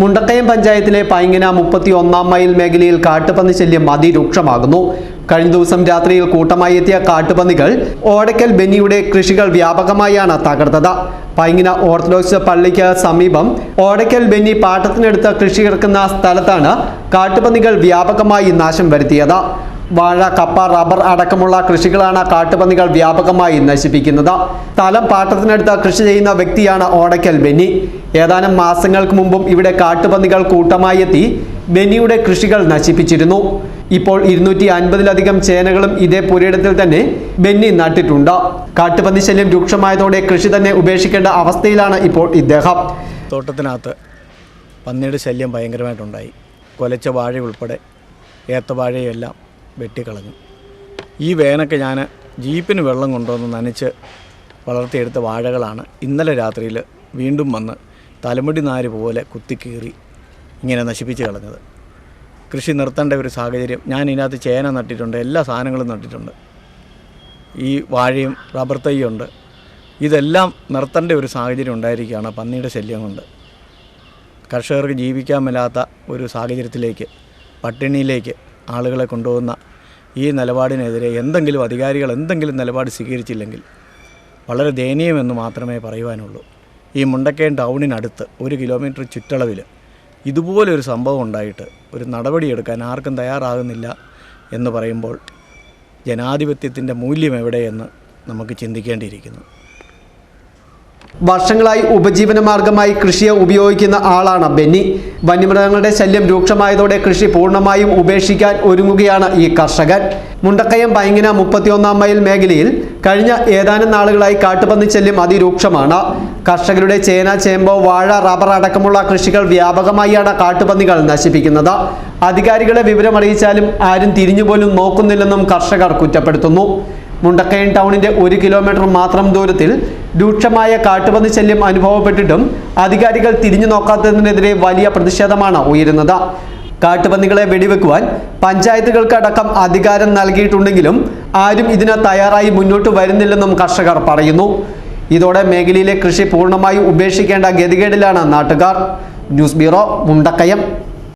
മുണ്ടക്കയം പഞ്ചായത്തിലെ പൈങ്ങന മുപ്പത്തി ഒന്നാം മൈൽ മേഖലയിൽ കാട്ടുപന്നി ശല്യം അതിരൂക്ഷമാകുന്നു. കഴിഞ്ഞ ദിവസം രാത്രിയിൽ കൂട്ടമായി എത്തിയ കാട്ടുപന്നികൾ ഓടക്കൽ ബെന്നിയുടെ കൃഷികൾ വ്യാപകമായാണ് തകർത്തത്. പൈങ്ങിന ഓർത്തഡോക്സ് പള്ളിക്ക് സമീപം ഓടക്കൽ ബെന്നി പാട്ടത്തിനെടുത്ത് കൃഷി ഇറക്കുന്ന സ്ഥലത്താണ് കാട്ടുപന്നികൾ വ്യാപകമായി നാശം വരുത്തിയത്. വാഴ കപ്പ റബ്ബർ അടക്കമുള്ള കൃഷികളാണ് കാട്ടുപന്നികൾ വ്യാപകമായി നശിപ്പിക്കുന്നത്. സ്ഥലം പാട്ടത്തിനടുത്ത് കൃഷി ചെയ്യുന്ന വ്യക്തിയാണ് ഓടയ്ക്കൽ ബെന്നി. ഏതാനും മാസങ്ങൾക്ക് മുമ്പും ഇവിടെ കാട്ടുപന്നികൾ കൂട്ടമായി എത്തി ബെന്നിയുടെ കൃഷികൾ നശിപ്പിച്ചിരുന്നു. ഇപ്പോൾ ഇരുന്നൂറ്റി അൻപതിലധികം ചേനകളും ഇതേ പുരയിടത്തിൽ തന്നെ ബെന്നി നട്ടിട്ടുണ്ട്. കാട്ടുപന്നി ശല്യം രൂക്ഷമായതോടെ കൃഷി തന്നെ ഉപേക്ഷിക്കേണ്ട അവസ്ഥയിലാണ് ഇപ്പോൾ ഇദ്ദേഹം. തോട്ടത്തിനകത്ത് പന്നിയുടെ ശല്യം ഭയങ്കരമായിട്ടുണ്ടായി. കൊലച്ച വാഴ ഉൾപ്പെടെ ഏത്തവാഴയെല്ലാം വെട്ടിക്കളഞ്ഞു. ഈ വേനൊക്കെ ഞാൻ ജീപ്പിന് വെള്ളം കൊണ്ടുവന്ന് നനച്ച് വളർത്തിയെടുത്ത വാഴകളാണ് ഇന്നലെ രാത്രിയിൽ വീണ്ടും വന്ന് തലമുടി നാര് പോലെ കുത്തിക്കീറി ഇങ്ങനെ നശിപ്പിച്ച് കളഞ്ഞത്. കൃഷി നിർത്തേണ്ട ഒരു സാഹചര്യം ഞാൻ ഇതിനകത്ത് ചേന നട്ടിട്ടുണ്ട് എല്ലാ സാധനങ്ങളും നട്ടിട്ടുണ്ട്. ഈ വാഴയും റബ്ബർ തൈയുണ്ട് ഇതെല്ലാം നിർത്തേണ്ട ഒരു സാഹചര്യം ഉണ്ടായിരിക്കുകയാണ് പന്നിയുടെ ശല്യം കൊണ്ട്. കർഷകർക്ക് ജീവിക്കാൻ മേലാത്ത ഒരു സാഹചര്യത്തിലേക്ക് പട്ടിണിയിലേക്ക് ആളുകളെ കൊണ്ടുപോകുന്ന ഈ നിലപാടിനെതിരെ എന്തെങ്കിലും അധികാരികൾ എന്തെങ്കിലും നിലപാട് സ്വീകരിച്ചില്ലെങ്കിൽ വളരെ ദയനീയമെന്ന് മാത്രമേ പറയുവാനുള്ളൂ. ഈ മുണ്ടക്കയം ടൗണിനടുത്ത് ഒരു കിലോമീറ്റർ ചുറ്റളവിൽ ഇതുപോലൊരു സംഭവം ഉണ്ടായിട്ട് ഒരു നടപടിയെടുക്കാൻ ആർക്കും തയ്യാറാകുന്നില്ല എന്ന് പറയുമ്പോൾ ജനാധിപത്യത്തിന്റെ മൂല്യം എവിടെയെന്ന് നമുക്ക് ചിന്തിക്കേണ്ടിയിരിക്കുന്നു. വർഷങ്ങളായി ഉപജീവന മാർഗമായി കൃഷിയെ ഉപയോഗിക്കുന്ന ആളാണ് ബെന്നി. വന്യമൃഗങ്ങളുടെ ശല്യം രൂക്ഷമായതോടെ കൃഷി പൂർണമായും ഉപേക്ഷിക്കാൻ ഒരുങ്ങുകയാണ് ഈ കർഷകൻ. മുണ്ടക്കയം പൈങ്ങിന മുപ്പത്തിയൊന്നാം മൈൽ മേഖലയിൽ കഴിഞ്ഞ ഏതാനും നാളുകളായി കാട്ടുപന്നി ശല്യം അതിരൂക്ഷമാണ്. കർഷകരുടെ ചേന ചേമ്പോ വാഴ റബ്ബർ അടക്കമുള്ള കൃഷികൾ വ്യാപകമായാണ് കാട്ടുപന്നികൾ നശിപ്പിക്കുന്നത്. അധികാരികളെ വിവരമറിയിച്ചാലും ആരും തിരിഞ്ഞുപോലും നോക്കുന്നില്ലെന്നും കർഷകർ കുറ്റപ്പെടുത്തുന്നു. മുണ്ടക്കയം ടൗണിന്റെ ഒരു കിലോമീറ്റർ മാത്രം ദൂരത്തിൽ രൂക്ഷമായ കാട്ടുപന്നി ശല്യം അനുഭവപ്പെട്ടിട്ടും അധികാരികൾ തിരിഞ്ഞു നോക്കാത്തതിനെതിരെ വലിയ പ്രതിഷേധമാണ് ഉയരുന്നത്. കാട്ടുപന്നികളെ വെടിവെക്കുവാൻ പഞ്ചായത്തുകൾക്കടക്കം അധികാരം നൽകിയിട്ടുണ്ടെങ്കിലും ആരും ഇതിന് തയ്യാറായി മുന്നോട്ട് വരുന്നില്ലെന്നും കർഷകർ പറയുന്നു. ഇതോടെ മേഖലയിലെ കൃഷി പൂർണമായി ഉപേക്ഷിക്കേണ്ട ഗതികേടിലാണ് നാട്ടുകാർ. News bureau Mundakayam.